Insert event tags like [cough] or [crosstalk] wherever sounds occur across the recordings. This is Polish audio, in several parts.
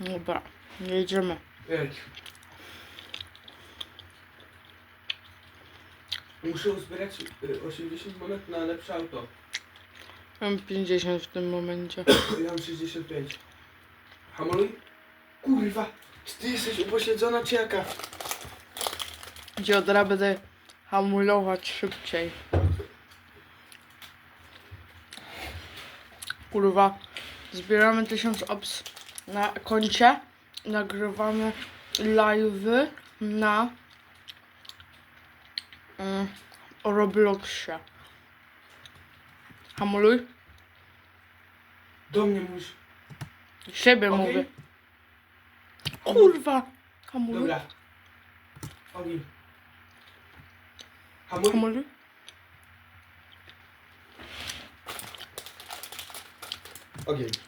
Dobra, jedziemy. Jedź. Muszę uzbierać y, 80 monet na lepsze auto. Mam 50 w tym momencie. Ja mam 65. Hamuluj. Kurwa, czy ty jesteś upośledzona czy jaka? Gdzie od razu będę hamulować szybciej. Kurwa, zbieramy 1000 obs na koncie. Nagrywamy live'y na mm, Robloxie. Hamuluj. Do mnie mówisz. Siebie mówię. Kurwa. Hamuluj. Dobra. Ogień. Hamuluj. Ogień.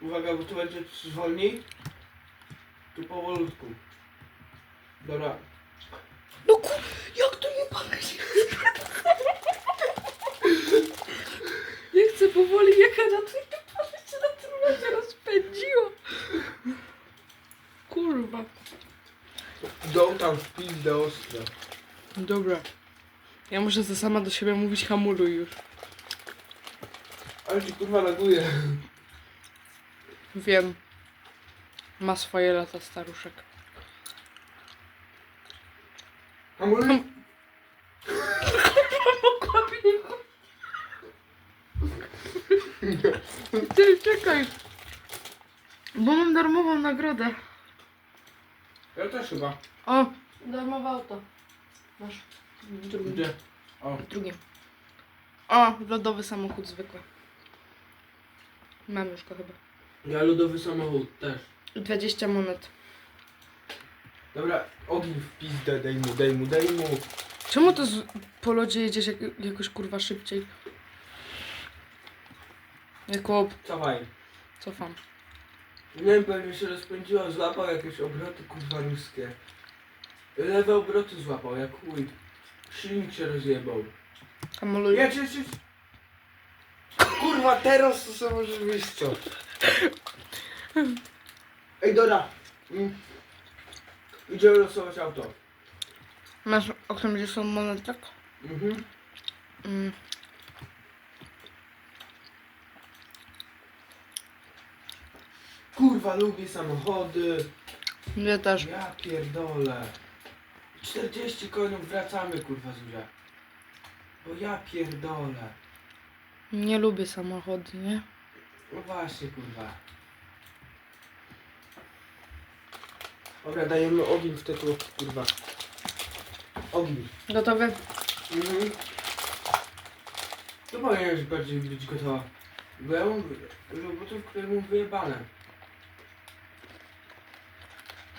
Uwaga, bo tu będzie zwolniej. Tu powolutku. Dobra. No kur... Jak to nie się? Ja chcę powoli jechać, a tu nie pan się na tym rozpędziło. Kurwa. Dął tam w pizdę ostro. Dobra. Ja muszę za sama do siebie mówić hamuluj już. Ale ci kurwa laguje. Wiem. Ma swoje lata staruszek. Hamuluj. [laughs] Mogłabym Ty, czekaj. Bo mam darmową nagrodę. Ja też chyba. O, darmowe auto. Masz. W drugim. Gdzie? O. W drugim. O, lodowy samochód zwykły. Mam już go chyba. Ja ludowy samochód też. 20 monet. Dobra, ogień w pizdę, daj mu, daj mu, daj mu. Czemu to z, po lodzie jedziesz jak, jakoś kurwa szybciej? Jakub, Cofaj. cofam. Nie wiem, pewnie się rozpędziła, złapał jakieś obroty kurwa niskie. Lewe obroty złapał, jak chuj. Silnik się rozjebał. Hamuluj. Jedź, jedź, jedź. Kurwa, teraz to samo możesz wyjść co. Ej, Dora. Mm. Idziemy losować auto. Masz 80 monet, tak? Mhm. Mm. Kurwa, lubię samochody. Ja też. Ja pierdolę. 40 koniów wracamy, kurwa, Zuzia. Bo ja pierdolę. Nie lubię samochody, nie? No właśnie, kurwa. Dobra, dajemy ogień w te tu, kurwa. Ogień. Gotowy? Mhm. To powinieneś bardziej być gotowa. Bo ja mam robotę, w której mam wyjebane.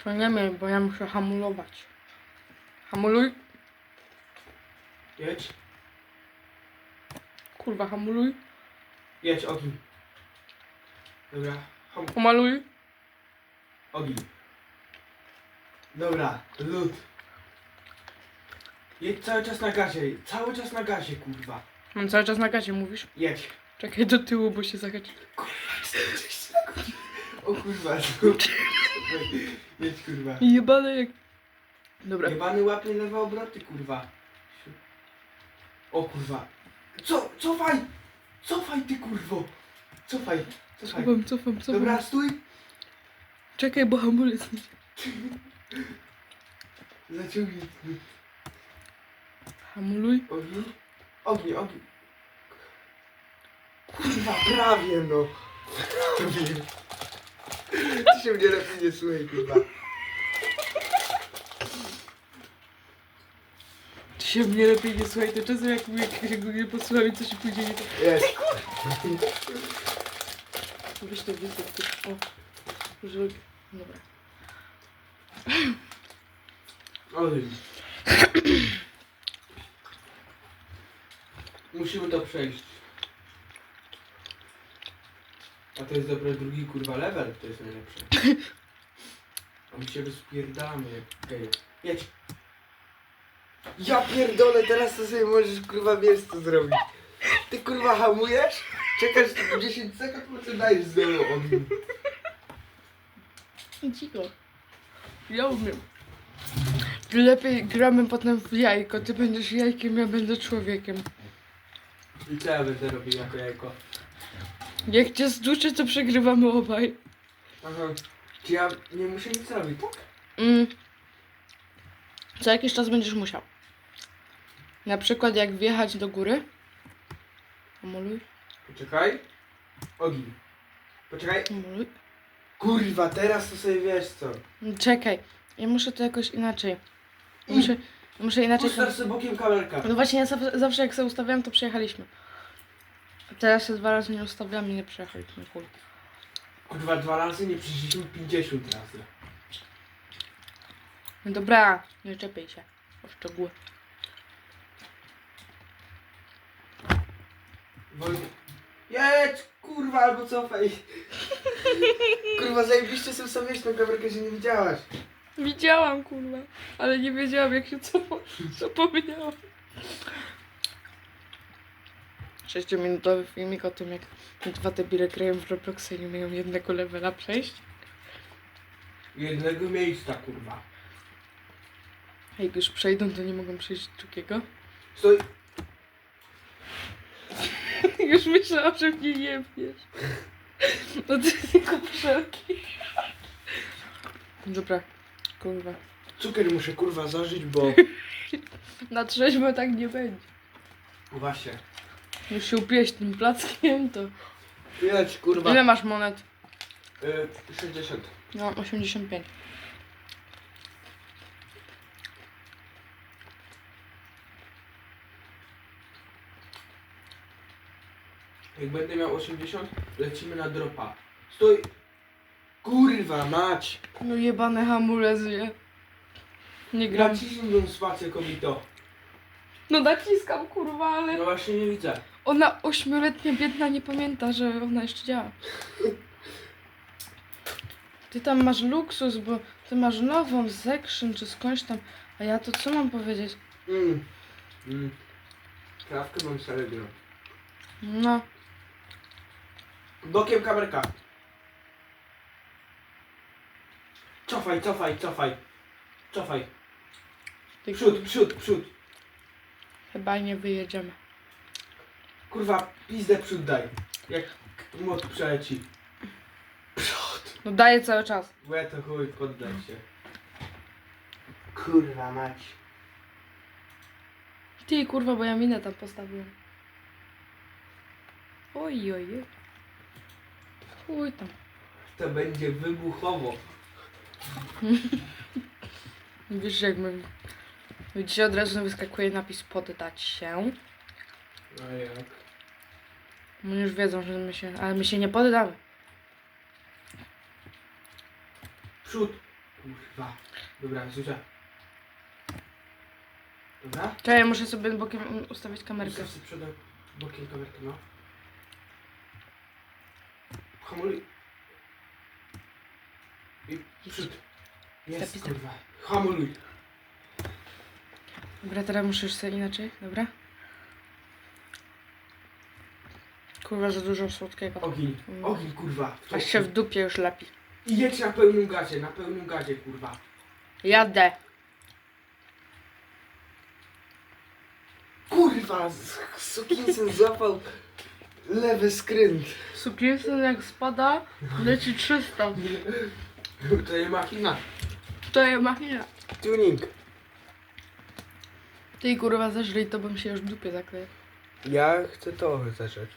To nie wiem, bo ja muszę hamulować. Hamuluj. Jedź. Kurwa, hamuluj. Jedź, ogień. Dobra. Hom, Pomaluj. ogień. Dobra, lód. Jedź cały czas na gazie, cały czas na gazie, kurwa. Mam cały czas na gazie, mówisz? Jedź. Czekaj do tyłu, bo się zahaczy. [laughs] O kurwa, jedź kurwa. Jebane jak... Dobra. Jebany łapie lewe obroty, kurwa. O kurwa. Co? Cofaj! Cofaj ty kurwo! Cofaj, cofaj. Cofam, cofam, cofam. Dobra, stój! Czekaj, bo hamulec nie... Zaciągnij. Hamuluj. Ogień? Ogień, ogień. Kurwa, prawie no. Prawie. Ty się mnie lepiej nie słuchaj, kurwa. Ty się mnie lepiej nie słuchaj, to czasem jak mówię, jak go nie posłucham i coś pójdzie nie tak. Jest. Weź to wysyp. O. Żółk. Dobra. Ogień. Musimy to przejść. A to jest dopiero drugi kurwa level, to jest najlepsze. A my się rozpierdamy jak geje. Jedź. Ja pierdolę, teraz to sobie możesz kurwa wiesz co zrobić. Ty kurwa hamujesz? Czekasz 10 sekund, potem dajesz znowu ogień. Cicho. Ja umiem. Ty lepiej gramy potem w jajko. Ty będziesz jajkiem, ja będę człowiekiem. I co ja będę robił jako jajko? Jak cię zduszę, to przegrywamy obaj. Aha. Czy ja nie muszę nic robić, tak? Mm. Co jakiś czas będziesz musiał. Na przykład jak wjechać do góry. Hamuluj, Poczekaj. Ogień. Poczekaj. hamuluj. Kurwa, teraz to sobie wiesz co. Czekaj, ja muszę to jakoś inaczej. Muszę, muszę inaczej. Ustaw sobie bokiem kamerka. No właśnie, ja zaw- zawsze jak sobie ustawiam, to przejechaliśmy. A teraz się dwa razy nie ustawiam i nie przejechaliśmy. Chuj. Kurwa, dwa razy nie przyszliśmy 50 razy. No dobra, nie czepiaj się. O szczegóły. Jedź, kurwa, albo cofaj. [laughs] Kurwa, zajebiście sobie stawiać tą kamerkę, że nie widziałaś. Widziałam, kurwa, ale nie wiedziałam jak się co zapomniałam. 6-minutowy filmik o tym, jak dwa debile grają w Robloxa i nie mają jednego levela przejść. Jednego miejsca, kurwa. A jak już przejdą, to nie mogą przejść drugiego. Stoi. [laughs] już myślałam, że mnie nie wiesz. No ty tylko wszelki. Dobra, kurwa. Cukier muszę, kurwa, zażyć, bo... [laughs] Na trzeźwo tak nie będzie. Właśnie. Już się upiłeś tym plackiem, to... Jedź, kurwa. Ile masz monet? Y, 60. No, 85. Jak będę miał 80, lecimy na dropa. Stój! Kurwa, mać! No jebane hamulec, nie? Nie gram. Naciśnij tą spację, komito. No naciskam, kurwa, ale No właśnie nie widzę. ona ośmioletnia biedna nie pamięta, że ona jeszcze działa. Ty tam masz luksus, bo ty masz nową z Action czy skądś tam, a ja to co mam powiedzieć? Mm. Mm. Krawkę mam serio. No, Bokiem kamerka. Cofaj, cofaj, cofaj. Cofaj. ty Przód, przód, przód. chyba nie wyjedziemy. Kurwa, pizdę przód daj. Jak młot przeleci. Przód. No daję cały czas. Łe to chuj, poddaj się. Kurwa mać. Ty kurwa, bo ja minę tam postawiłem. Oj, oj, oj. Chuj tam. To będzie wybuchowo. [laughs] Wiesz, jak my... Widzicie, od razu wyskakuje napis poddać się. A jak? Bo już wiedzą, że my się... Ale my się nie poddamy. Przód. Kurwa. Dobra, Zuzia. Dobra? Czekaj, ja muszę sobie bokiem ustawić kamerkę. Ustaw sobie przodem bokiem kamerkę, no. Hamuluj. I przód. Jest, Zapis- kurwa. Hamuluj. Dobra, teraz już sobie inaczej, dobra? Kurwa, za dużo słodkiego. Ogień. Mm. Ogień, kurwa. Aż się w dupie już lepi. I jedź na pełnym gazie, na pełnym gazie, kurwa. Jadę. Kurwa, sukinsyn złapał lewy skręt. Sukinsyn jak spada, leci 300. To jest machina. To jest machina. Tuning. Ty kurwa zeżryj, to bym się już w dupie zakleił. Ja chcę to zacząć.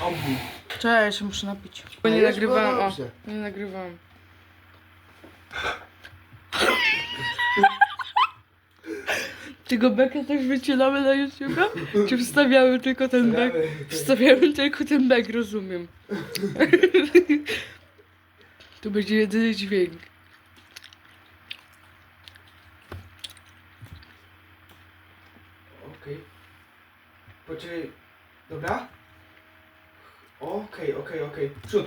Ogień. Cześć, ja się muszę napić. Bo nie nagrywałem, o, nie nagrywałem. Tego beka też wycielamy na YouTube'a? Czy wstawiamy tylko ten bek? Wstawiamy tylko ten bek, rozumiem. [laughs] To będzie jedyny dźwięk. Okej. Poczekaj. Dobra? Okej, okej, okej. Przód.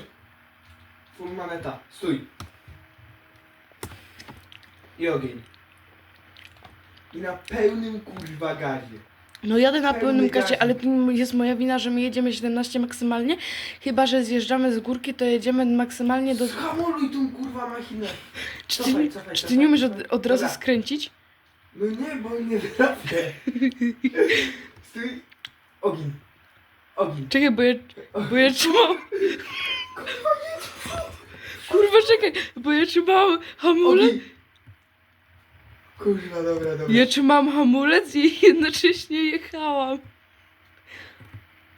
Full maneta. Stój. I ogień. I na pełnym kurwa gazie. No jadę na Pełny pełnym gazie. ale jest moja wina, że my jedziemy 17 maksymalnie. Chyba, że zjeżdżamy z górki, to jedziemy maksymalnie do... Hamuluj tą kurwa machinę. Czy Cofaj, ty, cofaj, czy ty cofaj, nie umiesz cofaj. od, od razu Dobra. skręcić? No nie, bo nie trafię. [laughs] Stój. Ogień. Ogień. Czekaj, bo ja, bo ja trzymam... Kurwa, czekaj, bo ja trzymałam hamulec. Kurwa, dobra, dobra. Ja trzymałam hamulec i [laughs] jednocześnie jechałam.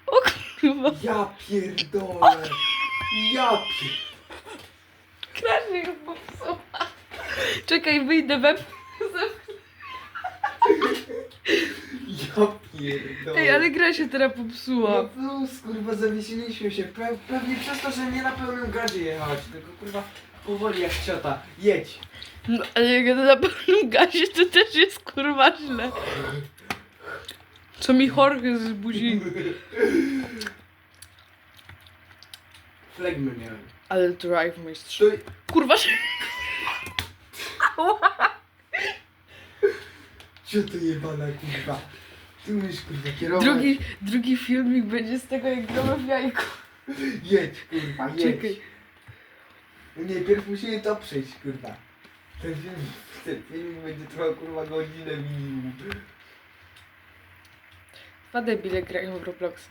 O kurwa, Ja pierdolę. Ja pierdolę. krasznik popsuła. Czekaj, wyjdę we... Ja pierdolę. Ej, ale gra się teraz No popsuła. plus, kurwa, zawiesiliśmy się. Pe pewnie przez to, że nie na pełnym gazie jechać, tylko kurwa powoli jak ciota. Jedź. No, ale jak jadę na pełnym gazie, to też jest kurwa źle. Co mi Jorge z buzi. Flegmy miałem. Ale drive mistrz. Stój. Kurwa się... Co to jebana kurwa? Ty umiesz kurwa kierować. Drugi, drugi filmik będzie z tego, jak gramy w jajko. Jedź kurwa, jedź. Czekaj. Najpierw musimy to przejść kurwa. Ten film, ten filmik będzie trwał kurwa godzinę minimum. Dwa debile grają w Robloxa.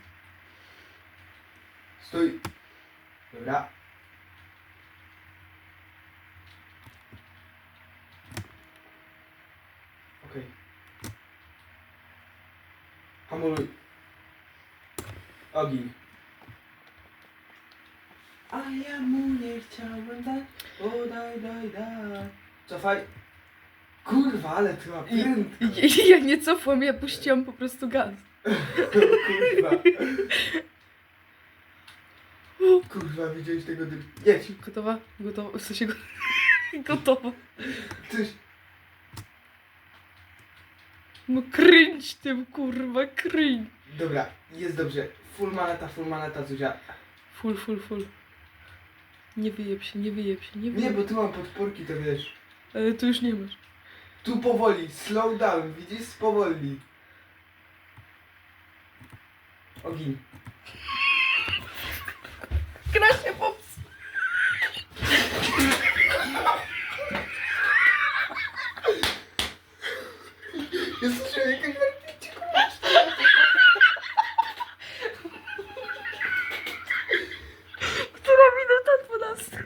Stój. Dobra. Okej. Hamuluj. Ogień. A ja mu nie chciałem dać. O daj, daj, daj. Cofaj. Kurwa, ale ty ma I, prędko. i, ja nie cofłam, ja puściłam po prostu gaz. Kurwa. Kurwa, widziałeś tego dym. Jedź. Gotowa? Gotowa? W sensie go... [laughs] gotowa. Tyś. No kręć tym, kurwa, kręć. Dobra, jest dobrze. Full maneta, full maneta, Zuzia. Full, full, full. Nie wyjeb się, nie wyjeb się, nie Nie, wyjeb bo tu mam podporki, to wiesz. Ale tu już nie masz. Tu powoli, slow down, widzisz? Powoli. Ogień. Gra się pops. Jest jakaś Która minuta 12?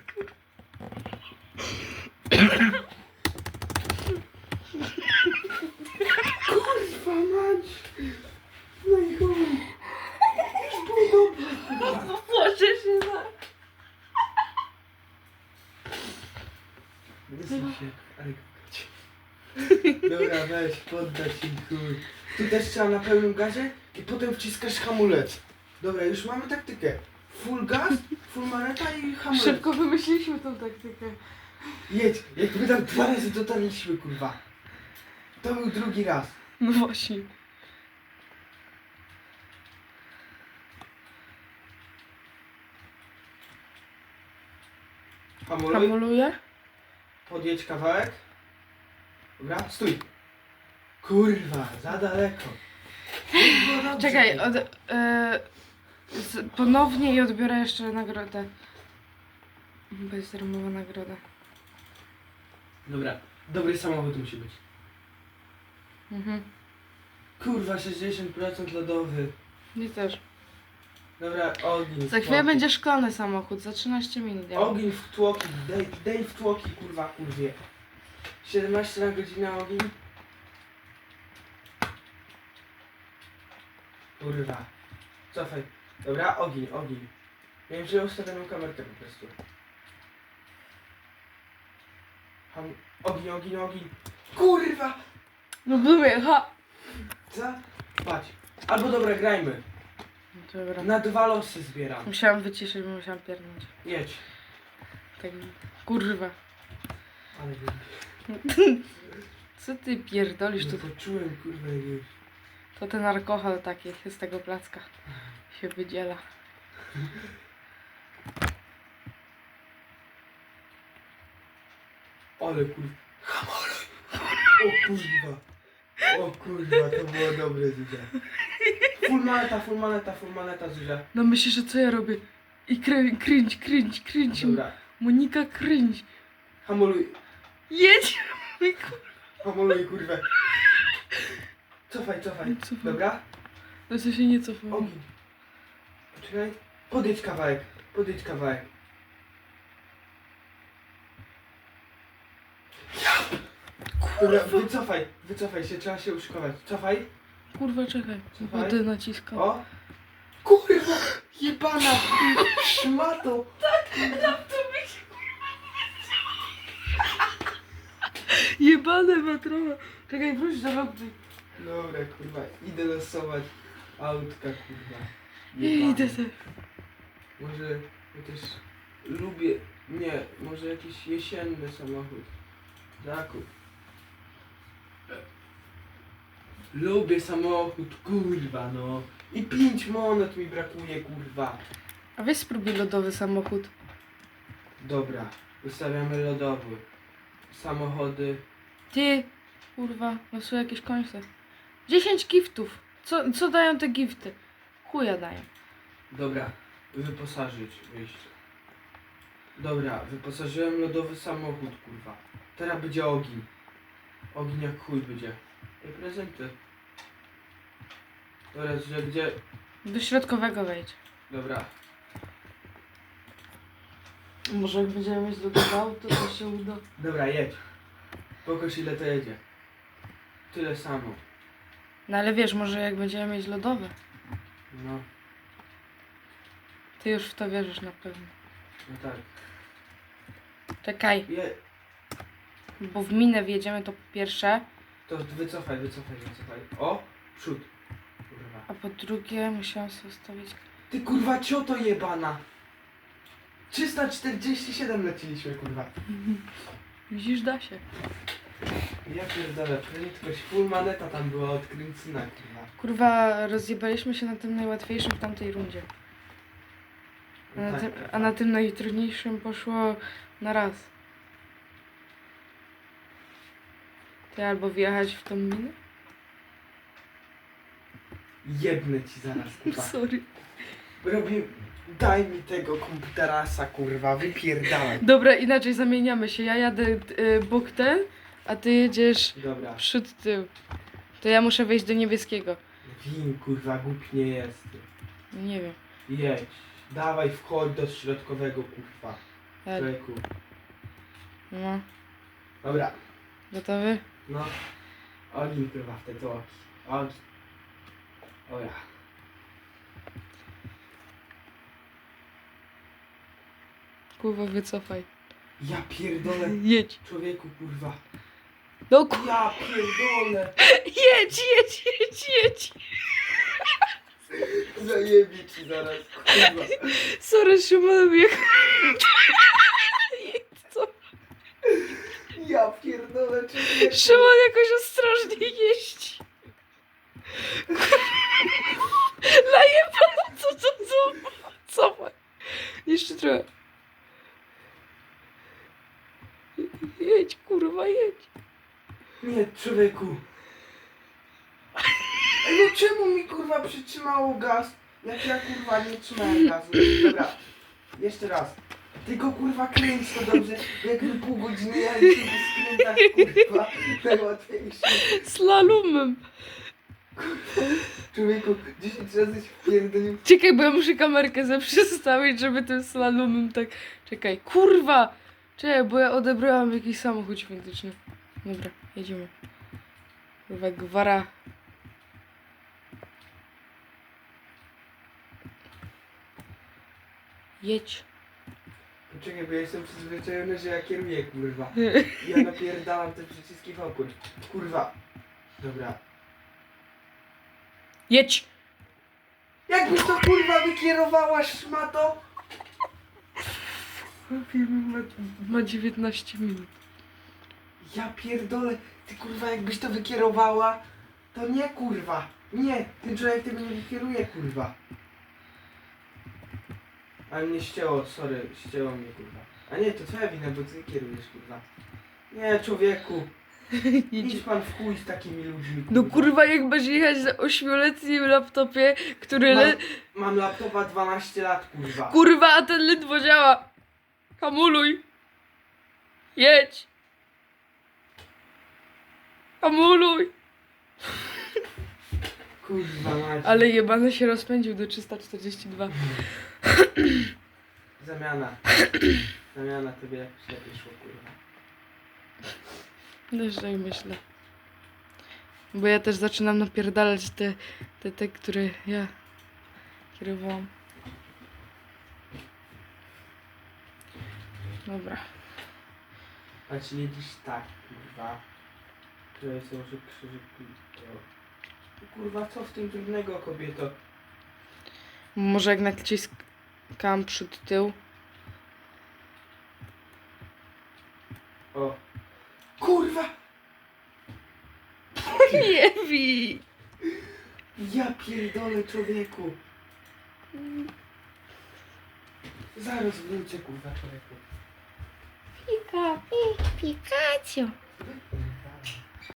Kurwa mać! No i chuj. Już było dobrze. Popłaczę się za... Wysuń się, ale kochać. Dobra, weź, poddaj się chuj. Tu też trzeba na pełnym gazie i potem wciskasz hamulec. Dobra, już mamy taktykę. Full gaz, full maneta i hamulec. Szybko wymyśliliśmy tą taktykę. Jedź, jak my tam dwa razy dotarliśmy, kurwa. To był drugi raz. No właśnie. Hamuluj, Hamuluję? podjedź kawałek. Dobra, stój. Kurwa, za daleko. [laughs] Czekaj, od, e, z, ponownie i odbiorę jeszcze nagrodę. Bezdarmowa nagroda. Dobra, dobry samochód musi być. Mhm. Kurwa, 60% lodowy. Nie też. Dobra, ogień. Za chwilę będzie szklany samochód, za 13 minut. Ja. Ogień w tłoki, daj, daj w tłoki, kurwa, kurwie. 17 na godzinę ogień. Kurwa. Cofaj. Dobra, ogień, ogień. Miałem wziął ustawioną kamerkę po prostu. Ham... Ogień, ogień, ogień. Kurwa! No były, ha! Co? Patrz. Albo dobra, grajmy. Dobra. Na dwa losy zbieram. Musiałam wyciszyć, bo musiałam pierdnąć. Jedź. Tak, kurwa. Ale wiem. [laughs] Co ty pierdolisz tu? No poczułem, kurwa, jakiegoś. To ten alkohol taki z tego placka się wydziela. Ale kurwa. O kurwa. O kurwa, to było dobre, Zuzia. Full maneta, full maneta, full maneta, Zuzia. No myślisz, że co ja robię? I krę- kręć, kręć, kręć. Dobra, Monika, kręć. hamuluj, Jedź! hamuluj, kurwę. Cofaj, cofaj. Cofam. Dobra? No co się nie cofam. Ogień. Poczekaj. Podejdź kawałek, podejdź kawałek. Dobra, wycofaj, wycofaj się, trzeba się uszykować. Cofaj. Kurwa, czekaj. Cofaj. Wodę naciskam. O! Kurwa! Jebana! Szmato! Jebane matrona. Czekaj, wróć do lobby. Dobra, kurwa, idę losować autka, kurwa. Nie Jebane. idę też. Może też lubię. Nie, może jakiś jesienny samochód. Zakup. Lubię samochód, kurwa, no. I pięć monet mi brakuje, kurwa. A weź spróbuj lodowy samochód. Dobra, ustawiamy lodowy. Samochody. Ty, kurwa, losuję jakieś końce. 10 giftów. Co, co dają te gifty? Chuja dają. Dobra, wyposażyć wyjście. Dobra, wyposażyłem lodowy samochód, kurwa. Teraz będzie ogień. Ogień jak chuj będzie. I prezenty. Dobra, że gdzie... Do środkowego wejdź. Dobra, Może jak będziemy mieć lodowe auto, to się uda. dobra, jedź. Pokaż ile to jedzie. Tyle samo. No ale wiesz, może jak będziemy mieć lodowe. No, Ty już w to wierzysz na pewno. no tak. Czekaj, Je... bo w minę wjedziemy to po pierwsze, To wycofaj, wycofaj, wycofaj. O, przód. Kurwa. a po drugie musiałam sobie ustawić... Ty kurwa cioto jebana! 347 leciliśmy, kurwa. [laughs] Widzisz, da się. Ja pierdolę, prędkość full maneta tam była od Kręcina, kurwa. Kurwa, rozjebaliśmy się na tym najłatwiejszym w tamtej rundzie. A na, tak, tym, a na tym najtrudniejszym poszło na raz. Ty albo wjechać w tą minę? Jebnę ci zaraz, [laughs] kurwa. Sorry. Robię... Daj mi tego komputerasa, kurwa, wypierdalaj. Dobra, inaczej zamieniamy się. Ja jadę y, bok ten, a ty jedziesz Dobra, przód tył. To ja muszę wejść do niebieskiego. win, kurwa, głupi nie jest. No Nie wiem. Jedź. Dawaj, wchodź do środkowego, kurwa. Ale- Człowieku. No, Dobra, gotowy? no. Ogień, kurwa, w te tłoki. Ogień. Dobra. Kurwa, wycofaj. Ja pierdolę, Jedź. człowieku, kurwa. No kurwa, Ja pierdolę. jedź, jedź, jedź, jedź. Zajebie ci zaraz, kurwa. Sorry, Szymon, jak... Co? Ja pierdolę, człowieku. Szymon jakoś ostrożnie jeździ. Lajeba, co, co, co? Cofaj. Jeszcze trochę. Jedź, kurwa, jedź. Nie, człowieku. Ej, no czemu mi kurwa przytrzymało gaz? Jak ja kurwa nie trzymałem gazu. Dobra, jeszcze raz. Tylko kurwa kręć to dobrze. Jakby pół godziny ja się skręcać kurwa. Najłatwiejsze. Slalomem. Człowieku, 10 razy się wpierdolił. Czekaj, bo ja muszę kamerkę zaprzestawić, żeby tym slalomem tak... Czekaj, kurwa! Czekaj, bo ja odebrałam jakiś samochód świąteczny. Dobra, jedziemy. Kurwa, gwara. Jedź. Poczekaj, bo ja jestem przyzwyczajony, że ja kieruję kurwa. [laughs] Ja napierdalam te przyciski wokół. Kurwa. Dobra. Jedź! Jakbyś to kurwa wykierowała szmato? Ma 19 minut. Ja pierdolę, ty kurwa jakbyś to wykierowała, to nie kurwa, nie, ten człowiek tego nie wykieruje kurwa. Ale mnie ścięło, sorry, ścięło mnie kurwa. A nie, to twoja wina, bo ty kierujesz kurwa. Nie, człowieku. [laughs] Idź pan w chuj z takimi ludźmi. No kurwa, jak będziesz jechać na ośmioletnim laptopie, który Mam, le... mam laptopa 12 lat, kurwa. Kurwa, a ten ledwo działa. Hamuluj. Jedź. Hamuluj. Kurwa mać. Ale jebany się rozpędził do 342. Zamiana. Zamiana tobie jak lepiej szło, kurwa. Też tak myślę. Bo ja też zaczynam napierdalać te, te, te, które ja kierowałam. Dobra. A czy jedziesz tak, kurwa. To jest może krzyżyk. Kurwa, co w tym trudnego, kobieto? Może jak naciskam przód tył. O. Kurwa! Nie [laughs] wi! Ja pierdolę człowieku. Zaraz wrócę, kurwa, człowieku. Pika, pi, Pikachu.